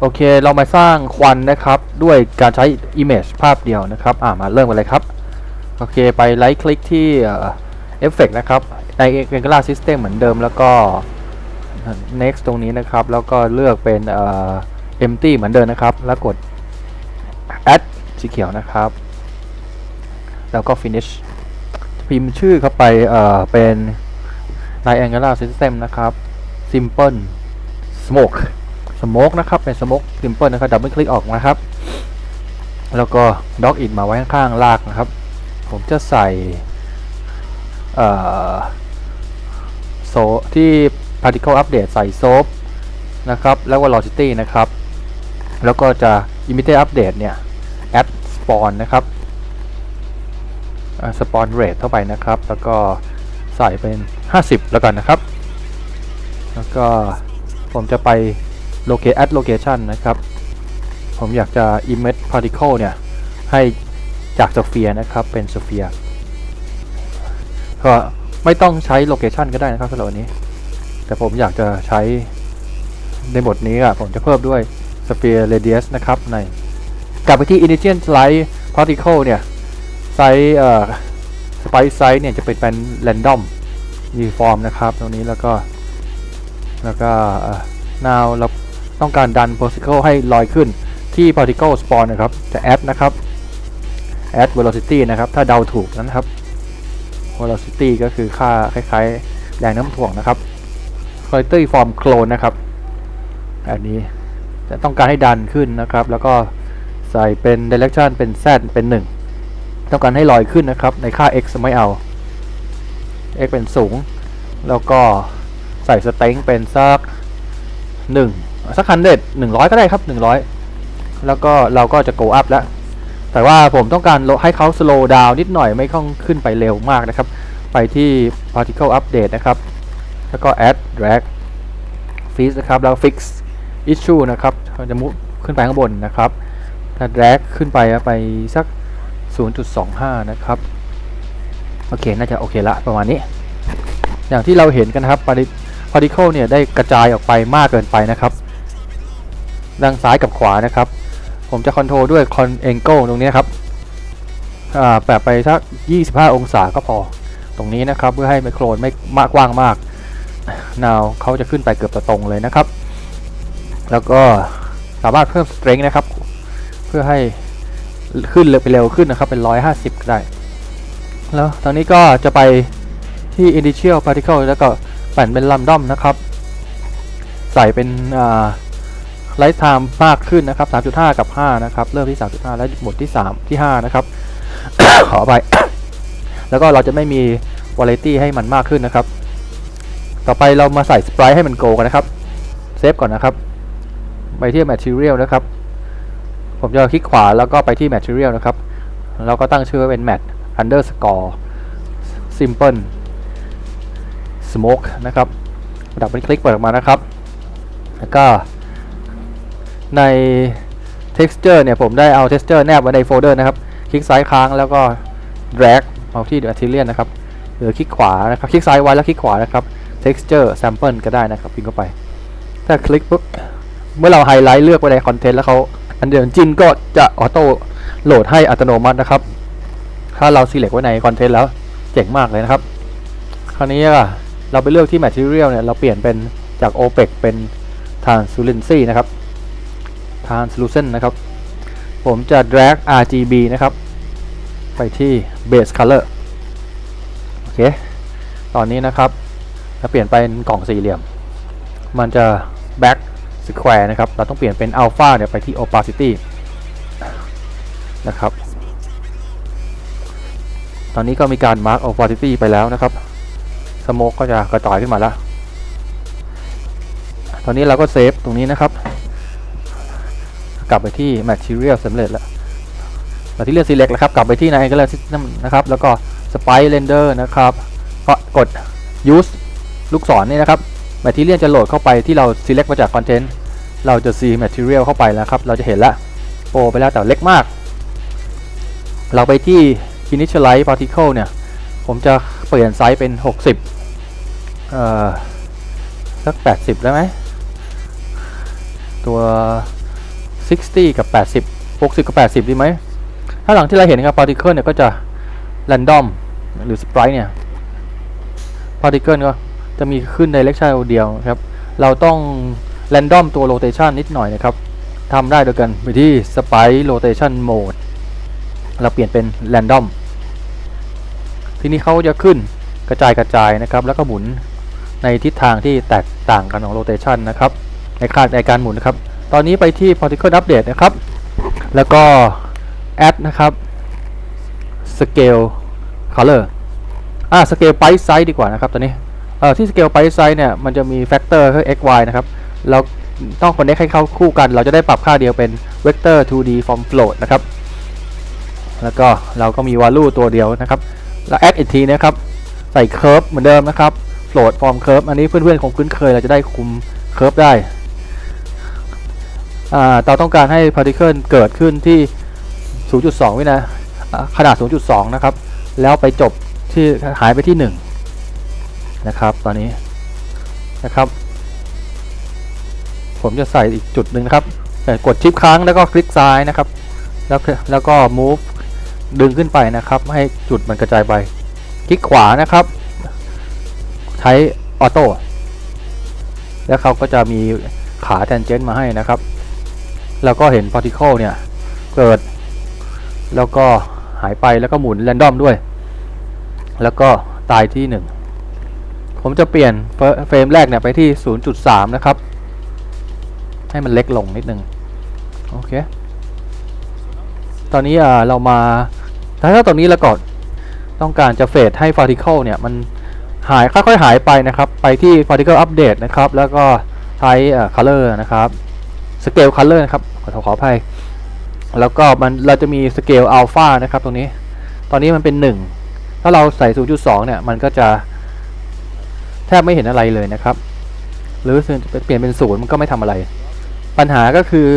โอเค เรามาสร้างควันนะครับ ด้วยการใช้ image ภาพเดียวนะครับ อ่ามาเริ่มกันเลยครับ โอเค ไปไลท์คลิกที่เอฟเฟกนะครับ ใน Angular System เหมือนเดิมแล้วก็ next ตรงนี้นะครับ แล้วก็เลือกเป็นเอ่อ empty เหมือนเดิมนะครับ แล้วกด add สีเขียวนะครับ แล้วก็ finish พิมพ์ชื่อเข้าไปเอ่อเป็นใน Angular System นะครับ simple smoke smoke นะครับ เป็น smoke simple นะครับดับเบิลคลิกออกนะครับ แล้วก็ dog it มาไว้ข้างๆลากนะครับ ผมจะใส่โซที่ particle update ใส่ soap นะครับ แล้วก็ velocity นะครับ แล้วก็จะ immediate update เนี่ย add spawn นะครับสปอนเรทเข้าไปนะครับ แล้วก็ใส่เป็น 50 แล้วกันนะครับ แล้วก็ผมจะไป locate add location นะครับ ผมอยากจะ image particle เนี่ย ให้จาก sphere นะครับ เป็น sphere ก็ไม่ต้องใช้ location ก็ได้นะครับสำหรับวันนี้ แต่ผมอยากจะใช้ในบทนี้อะผมจะเพิ่มด้วย sphere radius นะครับ ใน กลับไปที่ initial slide particle เนี่ย ไซส์เอ่อสไปซ์ไซส์เนี่ยจะเป็นเป็น random uniform นะครับ ตรงนี้แล้วก็ แล้วก็ now เรา ต้องการดัน particle ให้ลอยขึ้นที่ particle spawn นะครับ จะ add นะครับ add velocity นะครับ ถ้าเดาถูกนะครับ velocity ก็คือค่าคล้ายๆ แรงน้ำถ่วงนะครับ quality form clone นะครับ อันนี้จะต้องการให้ดันขึ้นนะครับ แล้วก็ใส่เป็น direction เป็น z เป็น 1 ต้องการให้ลอยขึ้นนะครับ ในค่า x ไม่เอา x เป็นสูง แล้วก็ใส่สเต็งเป็นสักหนึ่ง สักคันเด็ดหนึ่งร้อยก็ได้ครับหนึ่งร้อยแล้วก็เราก็จะ go up แล้ว แต่ว่าผมต้องการให้เขา slow down นิดหน่อยไม่ต้องขึ้นไปเร็วมากนะครับ ไปที่ particle update นะครับ แล้วก็ add drag fix นะครับ แล้ว fix issue นะครับจะมุขึ้นไปข้างบนนะครับถ้า drag ขึ้นไปไปสัก 0.25 นะครับ โอเค น่าจะโอเคละประมาณนี้ อย่างที่เราเห็นกันนะครับ particle เนี่ยได้กระจายออกไปมากเกินไปนะครับ ด้านซ้ายกับขวานะครับ ผมจะคอนโทรลด้วย con angle ตรงนี้ครับแบบไปสัก 25 องศาก็พอ ตรงนี้นะครับเพื่อให้ไมโครนไม่มากกว้างมาก now เขาจะขึ้นไปเกือบจะตรงเลยนะครับ แล้วก็สามารถเพิ่ม strength นะครับ เพื่อให้ขึ้นเร็วไปเร็วขึ้นนะครับ เป็น 150ก็ได้ แล้วตอนนี้ก็จะไปที่ initial particle แล้วก็ปั่นเป็น random นะครับ ใส่เป็นอ่า light time มากขึ้นนะครับ 3.5 กับ 5 นะครับ เริ่มที่ 3.5 แล้วหมดที่ 3 ที่ 5 นะครับ ขอไปแล้วก็เราจะไม่มี variety ให้มันมากขึ้นนะครับ ต่อไปเรามาใส่ sprite ให้มัน go กันนะครับ เซฟก่อนนะครับ ไปที่ material นะครับ ผมจะคลิกขวาแล้วก็ไปที่ material นะครับ แล้วก็ตั้งชื่อไว้เป็น mat underscore simple smoke นะครับดับเบิลคลิกเปิดออกมานะครับ แล้วก็ ใน texture เนี่ยผมได้เอา texture แนบไว้ในโฟลเดอร์นะครับ คลิกซ้ายค้างแล้วก็ drag เอาที่ material นะครับหรือคลิกขวานะครับคลิกซ้ายไว้แล้วคลิกขวานะครับ texture sample ก็ได้นะครับพิมพ์เข้าไป ถ้าคลิกปุ๊บเมื่อเราไฮไลท์เลือกไว้ในคอนเทนต์แล้วเขาอันเดียวจินก็จะออโต้โหลดให้อัตโนมัตินะครับ ถ้าเรา select ไว้ในคอนเทนต์แล้วเจ๋งมากเลยนะครับ คราวนี้อะเราไปเลือกที่ material เนี่ยเราเปลี่ยนเป็นจาก opaque เป็น translucency นะครับ translucent นะครับ ผมจะ drag RGB นะครับ ไปที่ base color โอเค ตอนนี้นะครับจะเปลี่ยนเป็นกล่องสี่เหลี่ยม มันจะ back square นะครับ เราต้องเปลี่ยนเป็น alpha เนี่ยไปที่ opacity นะครับ ตอนนี้ก็มีการ mark opacity ไปแล้วนะครับ smoke ก็จะกระจายขึ้นมาแล้ว ตอนนี้เราก็เซฟตรงนี้นะครับ กลับไปที่ material สำเร็จแล้ว material select แล้วครับ กลับไปที่ใน angular system นะครับ แล้วก็ spike render นะครับ ก็กด use ลูกศรนี่นะครับ material จะโหลดเข้าไปที่เรา select มาจาก content เราจะ see material เข้าไปแล้วครับ เราจะเห็นล้วโปรไปแล้วแต่เล็กมาก เราไปที่ initialize particle เนี่ย ผมจะเปลี่ยนไซส์เป็น 60 เอ่อ สัก 80 ได้ไหมตัว 60 กับ 80 60 กับ 80 ดีไหม ถ้าหลังที่เราเห็นครับ particle เนี่ยก็จะ random หรือ sprite เนี่ย particle ก็จะมีขึ้น direction เดียวครับ เราต้อง random ตัว rotation นิดหน่อยนะครับทำได้โดยกันไปที่ sprite rotation mode เราเปลี่ยนเป็น random ทีนี้เขาจะขึ้นกระจายกระจายนะครับ แล้วก็หมุนในทิศทางที่แตกต่างกันของ rotation นะครับในค่าในการหมุนนะครับ ตอนนี้ไปที่ particle update นะครับ แล้วก็ add นะครับ scale color อ่า scale byte size ดีกว่านะครับตอนนี้เอ่อที่ scale byte size เนี่ยมันจะมี factor คือ x y นะครับ เราต้อง connect ให้เข้าคู่กัน เราจะได้ปรับค่าเดียวเป็น vector 2d from float นะครับ แล้วก็เราก็มี value ตัวเดียวนะครับ แล้ว add อีกทีนะครับ ใส่ curve เหมือนเดิมนะครับ float from curve อันนี้เพื่อนๆคงคุ้นเคยเราจะได้คุม curve ได้ เราต้องการให้ particle เกิดขึ้นที่ 0.2 วินาอ่าขนาด 0.2 นะครับ แล้วไปจบที่หายไปที่ 1 นะครับ ตอนนี้นะครับ ผมจะใส่อีกจุดหนึ่งนะครับแต่กดชิปค้างแล้วก็คลิกซ้ายนะครับ แล้วแล้วก็ move ดึงขึ้นไปนะครับ ให้จุดมันกระจายไป คลิกขวานะครับ ใช้ออโต้แล้วเขาก็จะมีขา tangent มาให้นะครับ แล้วก็เห็น particle เนี่ย เกิด แล้วก็หายไปแล้วก็หมุน random ด้วย แล้วก็ตายที่ 1 ผมจะเปลี่ยนเฟรมแรกเนี่ยไปที่ 0.3 นะครับ ให้มันเล็กลงนิดนึง โอเค ตอนนี้อ่าเรามาถ้าตอนนี้ล้วก่อน ต้องการจะเฟดให้ particle เนี่ย มันหายค่อยๆหายไปนะครับ ไปที่ particle update นะครับ แล้วก็ใช้อ่า color นะครับ scale color นะครับขอขออภัย แล้วก็มันเราจะมี scale alpha นะครับตรงนี้ ตอนนี้มันเป็น 1 ถ้าเราใส่ 0.2 เนี่ย มันก็จะแทบไม่เห็นอะไรเลยนะครับ หรือเปลี่ยนเป็น0มันก็ไม่ทำอะไร ปัญหาก็คือ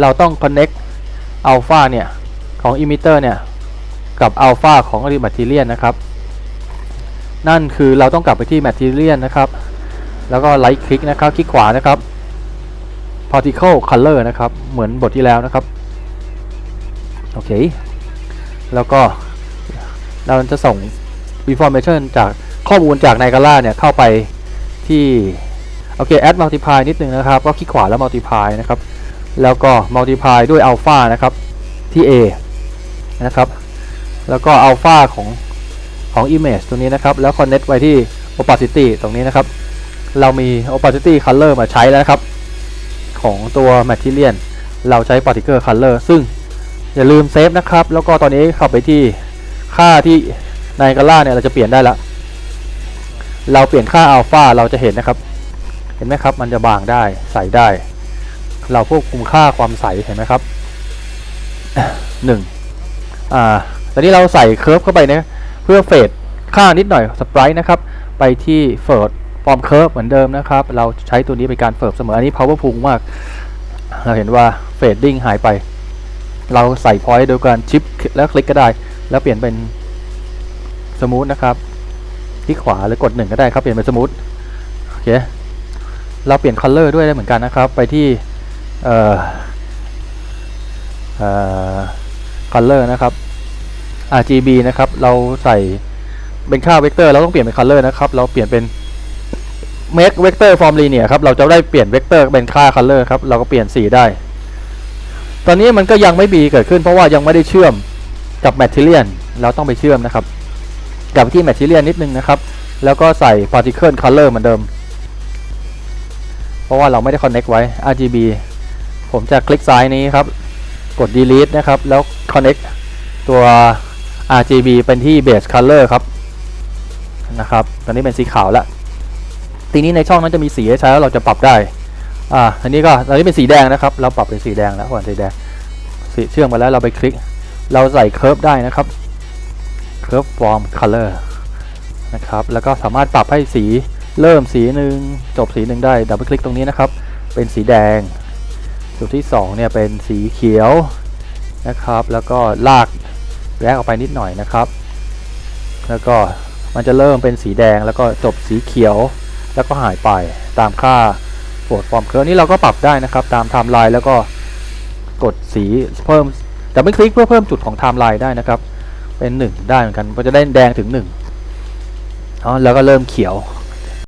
เราต้อง connect alpha เนี่ย ของ emitter เนี่ย กับ alpha ของ material นนะครับ นั่นคือเราต้องกลับไปที่ material นะครับ แล้วก็ right click นะครับ คลิกขวานะครับ particle color นะครับ เหมือนบทที่แล้วนะครับ โอเค แล้วก็เราจะส่ง information จากข้อมูลจาก Niagara เนี่ย เข้าไปที่ โอเค add multiply นิดนึงนะครับ ก็คลิกขวาแล้ว multiply นะครับ แล้วก็ multiply ด้วย alpha นะครับ ที่ A นะครับ แล้วก็ alpha ของของ image ตัวนี้นะครับ แล้ว connect ไว้ที่ opacity ตรงนี้นะครับ เรามี opacity color มาใช้แล้วนะครับ ของตัว material เราใช้ particle color ซึ่งอย่าลืมเซฟนะครับ แล้วก็ตอนนี้เข้าไปที่ค่าที่ในกาล่าเนี่ยเราจะเปลี่ยนได้ล้วเราเปลี่ยนค่าอัลฟาเราจะเห็นนะครับ เห็นไหมครับ มันจะบางได้ใสได้ เราควบคุมค่าความใสเห็นไหมครับหนึ่งอ่าตอนนี้เราใส่เคิร์ฟเข้าไปนะเพื่อเฟดค่านิดหน่อยสปรายนะครับ ไปที่เฟิร์ด ฟอร์มเคิร์ฟเหมือนเดิมนะครับ เราใช้ตัวนี้เป็นการเฟิร์ฟเสมอ อันนี้ power พุงมาก เราเห็นว่าเฟดดิ้งหายไป เราใส่พอยต์โดยการชิปแล้วคลิกก็ได้ แล้วเปลี่ยนเป็นสมูทนะครับ ที่ขวาหรือกดหนึ่งก็ได้ครับ เปลี่ยนเป็นสมูทโอเค เราเปลี่ยนคัลเลอร์ด้วยได้เหมือนกันนะครับ ไปที่เอ่อเอ่อคัลเลอร์นะครับ RGB นะครับ เราใส่เป็นค่าเวกเตอร์ เราต้องเปลี่ยนเป็นคัลเลอร์นะครับ เราเปลี่ยนเป็น make vector from linear ครับ เราจะได้เปลี่ยนเวกเตอร์เป็นค่าคัลเลอร์ครับ เราก็เปลี่ยนสีได้ ตอนนี้มันก็ยังไม่มีเกิดขึ้นเพราะว่ายังไม่ได้เชื่อมกับ Material เราต้องไปเชื่อมนะครับกลับไปที่ Material นิดนึงนะครับ แล้วก็ใส่ Particle Color เหมือนเดิม เพราะว่าเราไม่ได้ Connect ไว้ RGB ผมจะคลิกซ้ายนี้ครับ กด Delete นะครับ แล้ว Connect ตัว RGB เป็นที่ Base Color ครับ นะครับ ตอนนี้เป็นสีขาวแล้ว ทีนี้ในช่องนั้นจะมีสีให้ใช้แล้วเราจะปรับได้ อ่า อันนี้ก็ตอนนี้เป็นสีแดงนะครับ เราปรับเป็นสีแดงแล้วก่อนสีแดงสีเชื่อมมาแล้วเราไปคลิก เราใส่เคิร์ฟได้นะครับเคิร์ฟฟอร์มคัลเลอร์นะครับ แล้วก็สามารถปรับให้สีเริ่มสีหนึ่งจบสีหนึ่งได้ดับเบิลคลิกตรงนี้นะครับ เป็นสีแดง จุดที่2เนี่ยเป็นสีเขียวนะครับ แล้วก็ลากแรกออกไปนิดหน่อยนะครับ แล้วก็มันจะเริ่มเป็นสีแดงแล้วก็จบสีเขียว แล้วก็หายไปตามค่าโหมดฟอร์มเคิร์ฟนี่เราก็ปรับได้นะครับ ตามไทม์ไลน์แล้วก็กดสีเพิ่มแต่ไม่คลิกเพื่อเพิ่มจุดของไทม์ไลน์ได้นะครับ เป็นหนึ่งได้เหมือนกันก็จะได้แดงถึงหนึ่งอ๋อแล้วก็เริ่มเขียว